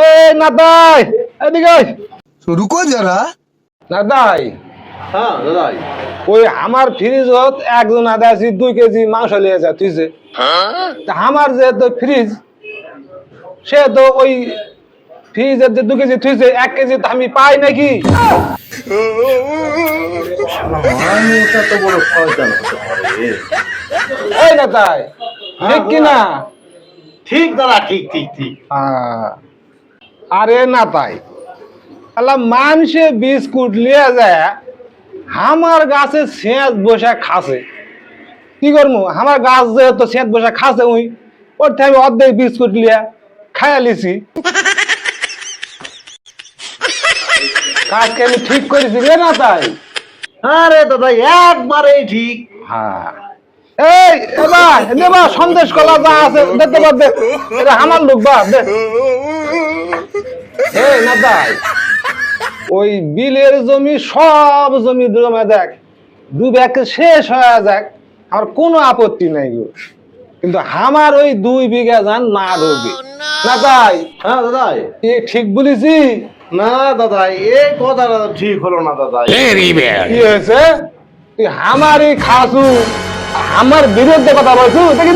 এই নাদাই এদিকে রুকো যারা। নাদাই হ্যাঁ ওই আমার ফ্রিজত একজন আদা আছে দুই কেজি মাংস লিয়ে যা তুই যে। আমার ফ্রিজ সে তো ওই ফ্রিজের যে কেজি থুইছে এক কেজি তো আমি পাই নাকি? ওই না ঠিক কিনা? ঠিক দাদা ঠিক ঠিক ঠিক। হ্যাঁ আরে না তাই। আল্লাহ মানুষে বিস্কুট লিয়ে যায় আমার গাছে সেঁত বসে খাসে। কি করব? আমার গাছ যেহেতু সেঁত বসে খাসে উই ওর থেকে অর্ধেক বিস্কুট লিয়ে খাইয়া লিছি। কাজকে আমি ঠিক করেছি রে না তাই? আরে দাদা একবারেই ঠিক। হ্যাঁ। এই এবার দেবা সন্দেশ কলা যা আছে দেখতে পারবে? এটা আমার লোক বা এই ওই বিলের জমি সব জমি জমে দেখ। দু ব্যাগ শেষ হয়ে যাক। আমার কোনো আপত্তি নাই গো। কিন্তু আমার ওই দুই বিঘা ধান না রবি না তাই হ্যাঁ দাদাই। এ ঠিক বলেছি? না দাদাই এই কথাটা ঠিক হলো না দাদাই। কি হয়েছে? তুই আমারই খাসু আমার বিরুদ্ধে কথা বলছু দেখি